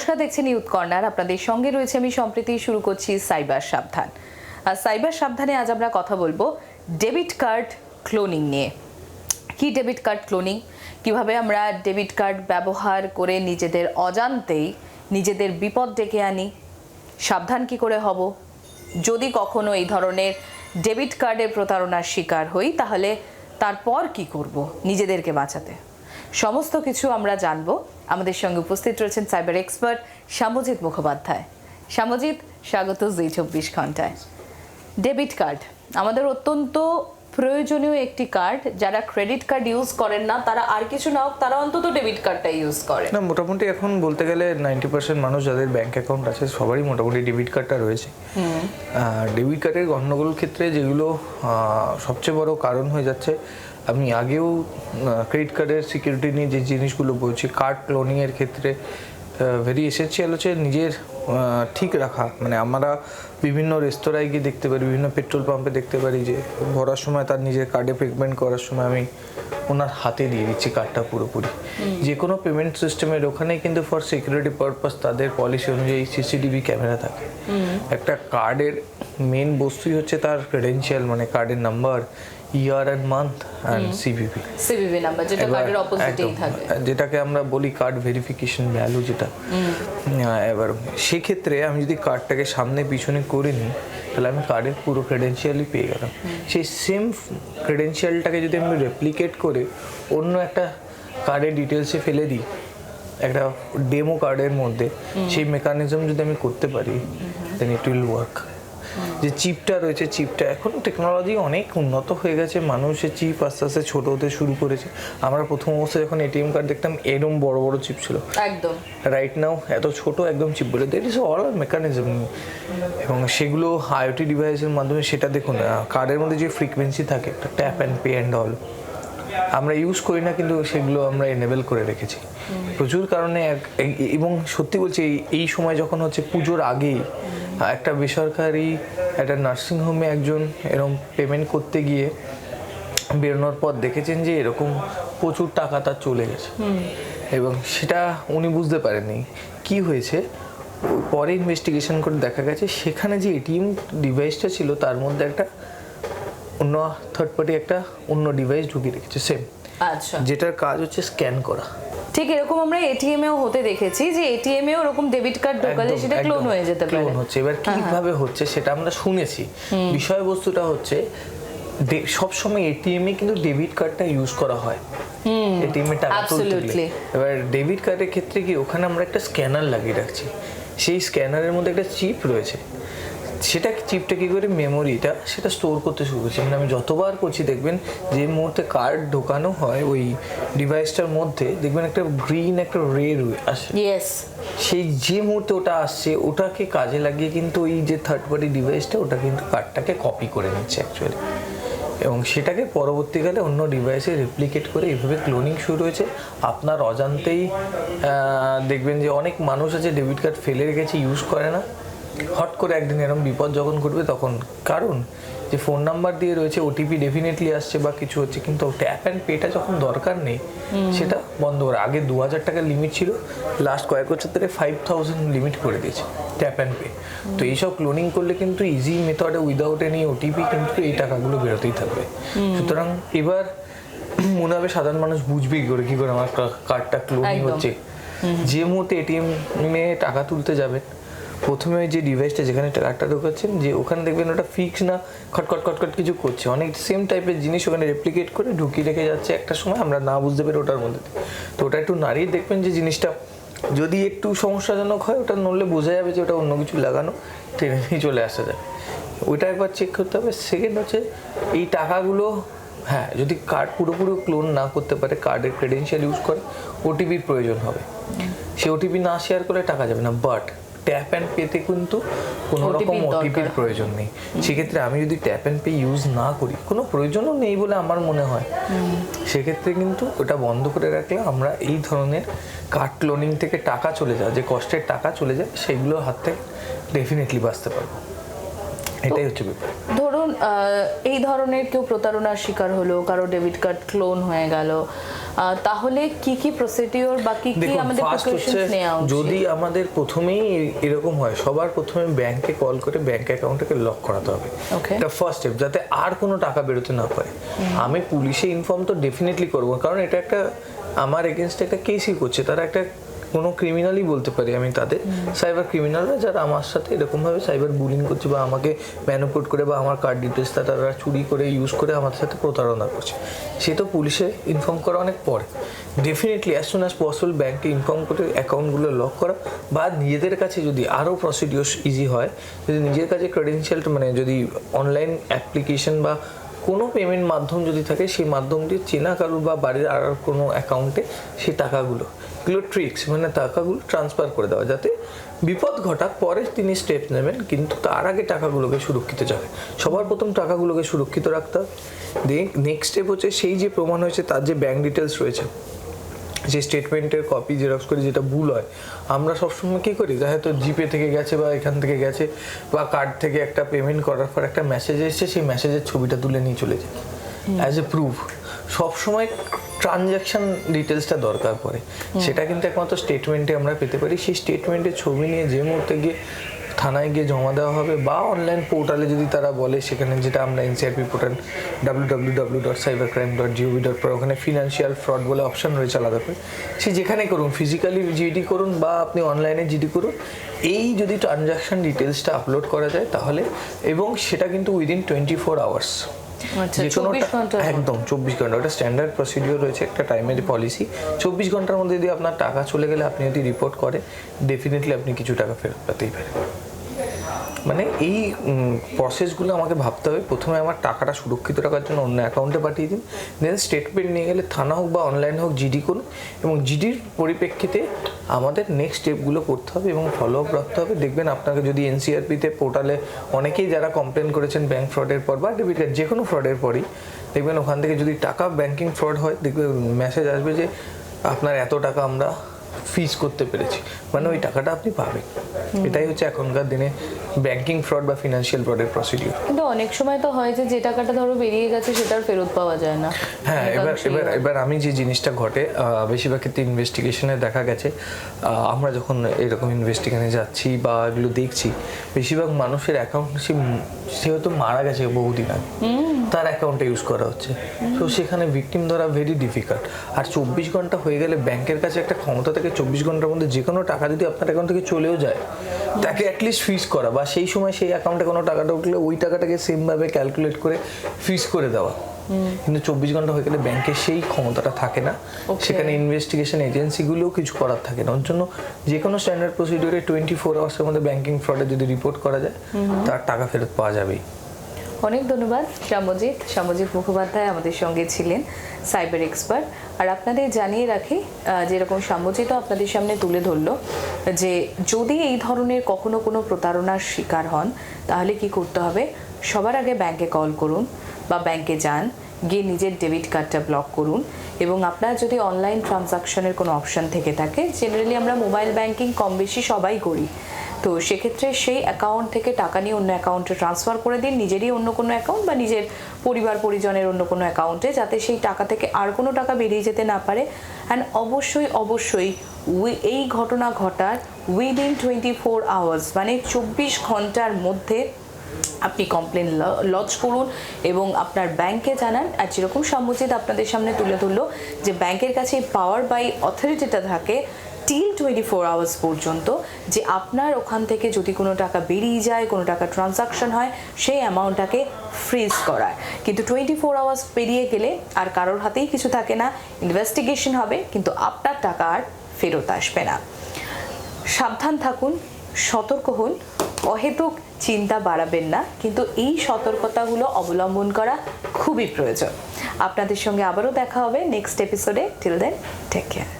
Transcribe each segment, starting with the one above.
নমস্কার, দেখছেন youth corner আপনাদের সঙ্গে রয়েছে আমি সম্প্রতি, শুরু করছি সাইবার সাবধান। আর সাইবার সাবধানে আজ আমরা কথা বলব ডেবিট কার্ড ক্লোনিং নিয়ে। কি ডেবিট কার্ড ক্লোনিং কীভাবে আমরা ডেবিট কার্ড ব্যবহার করে নিজেদের অজান্তেই নিজেদের বিপদ ডেকে আনি? সাবধান কি করে হব? যদি কখনো এই ধরনের ডেবিট কার্ডের প্রতারণার শিকার হই, তাহলে তারপর কি করব নিজেদেরকে বাঁচাতে? সমস্ত কিছু আমরা জানব আমাদের সঙ্গে উপস্থিত রয়েছেন সাইবার এক্সপার্ট শ্যামজিৎ মুখোপাধ্যায়। শ্যামজিৎ, স্বাগত জি চব্বিশ ঘন্টায়। ডেবিট কার্ড, আমাদের অত্যন্ত প্রয়োজনীয় একটি কার্ড যারা ক্রেডিট কার্ড ইউজ করেন না তারা আর কিছু না হোক তারা অন্তত ডেবিট কার্ডটা ইউজ করে। না মোটামুটি এখন বলতে গেলে নাইনটি পার্সেন্ট মানুষ যাদের ব্যাংক অ্যাকাউন্ট আছে সবারই মোটামুটি ডেবিট কার্ডটা রয়েছে। ডেবিট কার্ডের গণ্ডগোল ক্ষেত্রে যেগুলো সবচেয়ে বড় কারণ হয়ে যাচ্ছে আমি আগেও ক্রেডিট কার্ডের সিকিউরিটি নিয়ে যে জিনিসগুলো বলছি কার্ড ক্লোনিংয়ের ক্ষেত্রে ভেরি এসেন্সিয়াল হচ্ছে নিজের ঠিক রাখা। মানে আমরা বিভিন্ন রেস্তোরাঁয় গিয়ে দেখতে পারি বিভিন্ন পেট্রোল পাম্পে দেখতে পারি যে ভরার সময় তার নিজের কার্ডে পেমেন্ট করার সময় আমি ওনার হাতে দিয়ে দিচ্ছি কার্ডটা পুরোপুরি। যে কোনো পেমেন্ট সিস্টেমের ওখানেই কিন্তু ফর সিকিউরিটি পারপাস তাদের পলিসি অনুযায়ী সিসিটিভি ক্যামেরা থাকে। একটা কার্ডের মেন বস্তুই হচ্ছে তার ক্রেডেনশিয়াল মানে কার্ডের number year and month and CVP CVV number যেটা কার্ডের অপোজিটেই থাকে। যেটাকে আমরা বলি কার্ড ভেরিফিকেশন ভ্যালু যেটা। এবার সেক্ষেত্রে আমি যদি কার্ডটাকে সামনে পিছনে করে নিই তাহলে আমি কার্ডের পুরো ক্রেডেনশিয়ালই পেয়ে গেলাম। সেই সেম ক্রেডেনশিয়ালটাকে যদি আমি রেপ্লিকেট করে অন্য একটা কার্ডের ডিটেলসে ফেলে দিই একটা ডেমো কার্ডের মধ্যে সেই মেকানিজম যদি আমি করতে পারি দেন ইট উইল ওয়ার্ক যে চিপটা রয়েছে চিপটা এখন টেকনোলজি অনেক উন্নত হয়ে গেছে। মানুষের চিপ আস্তে আস্তে ছোট হতে শুরু করেছে। আমরা প্রথম অবস্থায় যখন এটিএম কার্ড দেখতাম এরম বড় বড় চিপ ছিল। একদম। রাইট নাও এত ছোট একদম চিপ বলে দ্যাট ইজ অল মেকানিজম এবং সেগুলো আইওটি ডিভাইসের মাধ্যমে সেটা দেখুন কার্ডের মধ্যে যে ফ্রিকোয়েন্সি থাকে একটা tap and pay and all আমরা ইউজ করি না কিন্তু সেগুলো আমরা এনেবেল করে রেখেছি। প্রচুর কারণে এক- এবং সত্যি বলছি এই- এই সময় যখন হচ্ছে পুজোর আগেই একটা বেসরকারি একটা নার্সিংহোমে একজন এরকম পেমেন্ট করতে গিয়ে বেরোনোর পর দেখেছেন যে এরকম প্রচুর টাকা তার চলে গেছে। এবং সেটা উনি বুঝতে পারেননি। কি হয়েছে? পরে ইনভেস্টিগেশন করে দেখা গেছে সেখানে যে এটিএম ডিভাইসটা ছিল তার মধ্যে একটা অন্য থার্ড পার্টি একটা অন্য ডিভাইস ঢুকিয়ে রেখেছে সেম আচ্ছা। যেটার কাজ হচ্ছে স্ক্যান করা। ঠিক এরকম আমরা এটিএম এও হতে দেখেছি যে এটিএম এও ওরকম ডেবিট কার্ড ঢোকালে সেটা ক্লোন হয়ে যেতে পারে। clone হচ্ছে। এবার কীভাবে হচ্ছে সেটা আমরা শুনেছি। বিষয়বস্তুটা হচ্ছে সব সময় এটিএম এ কিন্তু ডেবিট কার্ডটা ইউজ করা হয়। এটিএম এ টাকা তুলতে। এবার ডেবিট কার্ডের ক্ষেত্রে কি ওখানে আমরা একটা স্ক্যানার লাগিয়ে রাখছি। সেই স্ক্যানারের মধ্যে একটা চিপ রয়েছে। সেটা চিপটা কি করে? মেমোরিটা সেটা স্টোর করতে শুরু করছে। মানে আমি যতবার করছি দেখবেন যে মুহূর্তে কার্ড ঢোকানো হয় ওই ডিভাইসটার মধ্যে দেখবেন একটা গ্রিন একটা রে আসে। ইয়েস সেই যে মুহূর্তে ওটা আসছে ওটাকে কাজে লাগিয়ে কিন্তু ওই যে থার্ড পার্টি ডিভাইসটা ওটা কিন্তু কার্ডটাকে কপি করে নিচ্ছে অ্যাকচুয়ালি এবং সেটাকে পরবর্তীকালে অন্য ডিভাইসে রেপ্লিকেট করে এইভাবে ক্লোনিং শুরু হয়েছে। আপনার অজান্তেই দেখবেন যে অনেক মানুষ আছে ডেবিট কার্ড ফেলে রেখেছে ইউজ করে না। হট করে একদিন এরকম বিপদ যখন ঘটবে তখন। কারণ যে ফোন নাম্বার দিয়ে রয়েছে ওটিপি ডেফিনেটলি আসছে বা কিছু হচ্ছে কিন্তু ট্যাপ অ্যান্ড পেটা যখন দরকার নেই সেটা বন্ধ করে। আগে দু হাজার টাকার লিমিট ছিল লাস্ট কয়েক বছর ধরে ফাইভ থাউজেন্ড লিমিট করে দিয়েছে ট্যাপ অ্যান্ড পে তো এইসব ক্লোনিং করলে কিন্তু ইজি মেথডে উইদাউট এনি ওটিপি কিন্তু এই টাকাগুলো বেরোতেই থাকবে। সুতরাং এবার মনে হবে সাধারণ মানুষ বুঝবে কি করে কি করে আমার কার্ডটা ক্লোনিং হচ্ছে। যে মুহূর্তে এটিএম এ টাকা তুলতে যাবেন প্রথমে ওই যে ডিভাইসটা যেখানে কার্ডটা ঢোকাচ্ছেন, যে ওখানে দেখবেন ওটা ফিক্স না, খটখট খটখট কিছু করছে। অনেক সেম টাইপের জিনিস ওখানে রেপ্লিকেট করে ঢুকিয়ে রেখে যাচ্ছে একটা সময়, আমরা না বুঝতে পেরে ওটার মধ্যে তো ওটা একটু নাড়িয়ে দেখবেন যে জিনিসটা যদি একটু সমস্যাজনক হয়, ওটা নড়লে বোঝা যাবে যে ওটা অন্য কিছু লাগানো, টেনে নিয়ে চলে আসা যাবে ওইটা একবার চেক করতে হবে। সেকেন্ড হচ্ছে, এই টাকাগুলো হ্যাঁ যদি কার্ড পুরোপুরি ক্লোন না করতে পারে কার্ডের ক্রেডেনশিয়াল ইউজ করে ওটিপির প্রয়োজন হবে। সে ওটিপি না শেয়ার করে টাকা যাবে না বাট ট্যাপ অ্যান্ড পেতে কিন্তু কোনো রকম ওটিপির প্রয়োজন নেই। সেক্ষেত্রে আমি যদি ট্যাপ অ্যান্ড পে ইউজ না করি কোনো প্রয়োজনও নেই বলে আমার মনে হয়। সেক্ষেত্রে কিন্তু ওটা বন্ধ করে রাখলে আমরা এই ধরনের কার্ড ক্লোনিং থেকে টাকা চলে যায় যে কষ্টের টাকা চলে যায় সেগুলোর হাত থেকে ডেফিনেটলি বাঁচতে পারব। এটাই হচ্ছে ব্যাপার। ধরুন এই ধরনের কেউ প্রতারণার শিকার হলো কারও ডেবিট কার্ড ক্লোন হয়ে গেল তাহলে কি কি প্রসিডিওর বা কি কি আমাদের নেওয়া উচিত? যদি আমাদের প্রথমেই এরকম হয় সবার প্রথমে ব্যাংকে কল করে ব্যাংক অ্যাকাউন্টটাকে লক করাতে হবে. এটা ফার্স্ট স্টেপ যাতে আর কোনো টাকা বেরোতে না পারে। আমি পুলিশে ইনফর্ম তো ডেফিনেটলি করব কারণ এটা একটা আমার এগেনস্টে একটা কেসই করছে তারা একটা কোনো ক্রিমিনালই বলতে পারি। আমি তাদের সাইবার ক্রিমিনালরা যারা আমার সাথে এরকমভাবে সাইবার বুলিং করছে বা আমাকে ম্যানুপুট করে বা আমার কার্ড ডিটেলসটা তারা চুরি করে ইউজ করে আমার সাথে প্রতারণা করছে। সে তো পুলিশে ইনফর্ম করা অনেক পরে। Definitely as soon as possible ব্যাংকে ইনফর্ম করে অ্যাকাউন্টগুলো লক করা বা নিজেদের কাছে যদি আরও প্রসিডিওর ইজি হয় যদি নিজের কাছে ক্রেডেন্সিয়ালটা মানে যদি অনলাইন অ্যাপ্লিকেশন বা কোনো পেমেন্ট মাধ্যম যদি থাকে সেই মাধ্যম দিয়ে চেনা কারুর বা বাড়ির আর কোনো অ্যাকাউন্টে সেই টাকাগুলো এগুলো ট্রিক্স মানে টাকাগুলো ট্রান্সফার করে দেওয়া যাতে বিপদ ঘটাক পরে তিনি স্টেপ নেবেন কিন্তু তার আগে টাকাগুলোকে সুরক্ষিত যাবে সবার প্রথম টাকাগুলোকে সুরক্ষিত রাখতে হবে। নেক্সট স্টেপ হচ্ছে সেই যে প্রমাণ হয়েছে তার যে ব্যাংক ডিটেলস রয়েছে। যে স্টেটমেন্টের কপি জেরক্স করে যেটা ভুল হয় আমরা সবসময় কী করি? হয়তো জিপে থেকে গেছে বা এখান থেকে গেছে বা কার্ড থেকে একটা পেমেন্ট করার পর একটা মেসেজ এসেছে সেই মেসেজের ছবিটা তুলে নিয়ে চলে যায় অ্যাজ এ প্রুফ সবসময় ট্রানজ্যাকশন ডিটেলসটা দরকার পড়ে। সেটা কিন্তু একমাত্র স্টেটমেন্টে আমরা পেতে পারি। সেই স্টেটমেন্টের ছবি নিয়ে যে মুহূর্তে গিয়ে থানায় গিয়ে জমা দেওয়া হবে বা অনলাইন পোর্টালে যদি তারা বলে সেখানে যেটা আমরা NCRP portal W W W dot cyber crime dot gov dot পর ওখানে ফিনান্সিয়াল ফ্রড বলে অপশন রয়েছে আলাদা করে। সে যেখানে করুন ফিজিক্যালি জিডি করুন বা আপনি অনলাইনে জিডি করুন এই যদি ট্রানজাকশন ডিটেলসটা আপলোড করা যায় তাহলে এবং সেটা কিন্তু উইদিন টোয়েন্টি ফোর আওয়ার্স যে কোনো ঘণ্টা একদম চব্বিশ ঘণ্টা। ওটা স্ট্যান্ডার্ড প্রসিডিওর রয়েছে একটা টাইমের পলিসি চব্বিশ ঘণ্টার মধ্যে যদি আপনার টাকা চলে গেলে আপনি যদি রিপোর্ট করে ডেফিনেটলি আপনি কিছু টাকা ফেরত পেতেই পারেন। মানে এই প্রসেসগুলো আমাকে ভাবতে হবে। প্রথমে আমার টাকাটা সুরক্ষিত রাখার জন্য অন্য অ্যাকাউন্টে পাঠিয়ে দিন। দেন স্টেটমেন্ট নিয়ে গেলে থানা হোক বা অনলাইন হোক জিডি করুন এবং জিডির পরিপ্রেক্ষিতে আমাদের নেক্সট স্টেপগুলো করতে হবে এবং ফলো আপ রাখতে হবে। দেখবেন আপনাকে যদি এনসিআরপিতে পোর্টালে অনেকেই যারা কমপ্লেন করেছেন ব্যাংক ফ্রডের পর বা ডেবিট কার্ড যে কোনো ফ্রডের পরই, দেখবেন ওখান থেকে যদি টাকা ব্যাংকিং ফ্রড হয়, দেখবেন মেসেজ আসবে যে, আপনার এত টাকা আমরা ফিজ করতে পেরেছি। মানে ওই টাকাটা আপনি পাবেন। এটাই হচ্ছে এখনকার দিনে ব্যাংকিং ফ্রড বা ফিনান্সিয়াল ফ্রডের প্রসিডিউর কিন্তু অনেক সময় তো হয় যে যে টাকাটা ধরো বেরিয়ে গেছে সেটা আর ফেরত পাওয়া যায় না। হ্যাঁ এবার এবার এবার আমি যে জিনিসটা ঘটে বেশিরভাগ ক্ষেত্রে ইনভেস্টিগেশনে দেখা গেছে আমরা যখন এরকম ইনভেস্টিগেশনে যাচ্ছি বা এগুলো দেখছি বেশিরভাগ মানুষের অ্যাকাউন্ট সে সে হয়তো মারা গেছে বহুদিন আগে। তার অ্যাকাউন্টে ইউজ করা হচ্ছে। তো সেখানে ভিকটিম ধরা ভেরি ডিফিকাল্ট আর চব্বিশ ঘণ্টা হয়ে গেলে ব্যাংকের কাছে একটা ক্ষমতা থেকে চব্বিশ ঘণ্টার মধ্যে যে কোনো টাকা যদি আপনার অ্যাকাউন্ট থেকে চলেও যায় তাকে অ্যাটলিস্ট ফিস করা বা সেই সময় সেই অ্যাকাউন্টে কোনো টাকাটা উঠলে ওই টাকাটাকে সেমভাবে ক্যালকুলেট করে ফিস করে দেওয়া। কিন্তু চব্বিশ ঘণ্টা হয়ে গেলে ব্যাংকের সেই ক্ষমতাটা থাকে না। সেখানে ইনভেস্টিগেশন এজেন্সিগুলোও কিছু করার থাকে না। ওর জন্য যে কোনো স্ট্যান্ডার্ড প্রসিডিওরে টোয়েন্টি ফোর আওয়ার্সের মধ্যে ব্যাংকিং ফ্রডে যদি রিপোর্ট করা যায় তার টাকা ফেরত পাওয়া যাবেই। অনেক ধন্যবাদ শ্যামজিৎ। শ্যামজিৎ মুখোপাধ্যায় আমাদের সঙ্গে ছিলেন, সাইবার এক্সপার্ট। আর আপনাদের জানিয়ে রাখি যেরকম শ্যামজিৎও আপনাদের সামনে তুলে ধরল, যে যদি এই ধরনের কখনো কোনো প্রতারণার শিকার হন, তাহলে কি করতে হবে? সবার আগে ব্যাংকে কল করুন বা ব্যাংকে যান, গিয়ে নিজের ডেবিট কার্ডটা ব্লক করুন। এবং আপনার যদি অনলাইন ট্রানজাকশনের কোনো অপশন থেকে থাকে জেনারেলি আমরা মোবাইল ব্যাংকিং কম বেশি সবাই করি। তো সেক্ষেত্রে সেই অ্যাকাউন্ট থেকে টাকা নিয়ে অন্য অ্যাকাউন্টে ট্রান্সফার করে দিন, নিজেরই অন্য কোনো অ্যাকাউন্ট বা নিজের পরিবার, পরিজনের অন্য কোনো অ্যাকাউন্টে যাতে সেই টাকা থেকে আর কোনো টাকা বেরিয়ে যেতে না পারে। অ্যান্ড অবশ্যই অবশ্যই উই- এই ঘটনা ঘটার উইদিন টোয়েন্টি ফোর আওয়ার্স মানে চব্বিশ ঘণ্টার মধ্যে আপনি কমপ্লেন লজ করুন এবং আপনার ব্যাংকে জানান। আর যেরকম সম্মুচিত আপনাদের সামনে তুলে ধরলো যে ব্যাংকের কাছে পাওয়ার বাই অথরিটিটা থাকে টিল টোয়েন্টি ফোর আওয়ার্স পর্যন্ত, যে আপনার ওখান থেকে যদি কোনো টাকা বেরিয়ে যায়, কোনো টাকা ট্রানজাকশন হয়, সেই অ্যামাউন্টটাকে ফ্রিজ করার কিন্তু টোয়েন্টি ফোর আওয়ার্স পেরিয়ে গেলে আর কারোর হাতেই কিছু থাকে না ইনভেস্টিগেশন হবে, কিন্তু আপনার টাকা আর ফেরত আসবে না। সাবধান থাকুন সতর্ক হন। অহেতুক চিন্তা বাড়াবেন না, কিন্তু এই সতর্কতাগুলো অবলম্বন করা খুবই প্রয়োজন। আপনাদের সঙ্গে আবারও দেখা হবে নেক্সট এপিসোডে টিল দেন টেক কেয়ার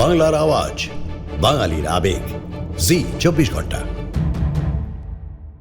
বাংলার আওয়াজ, বাঙালির আবেগ। জি, চব্বিশ ঘণ্টা।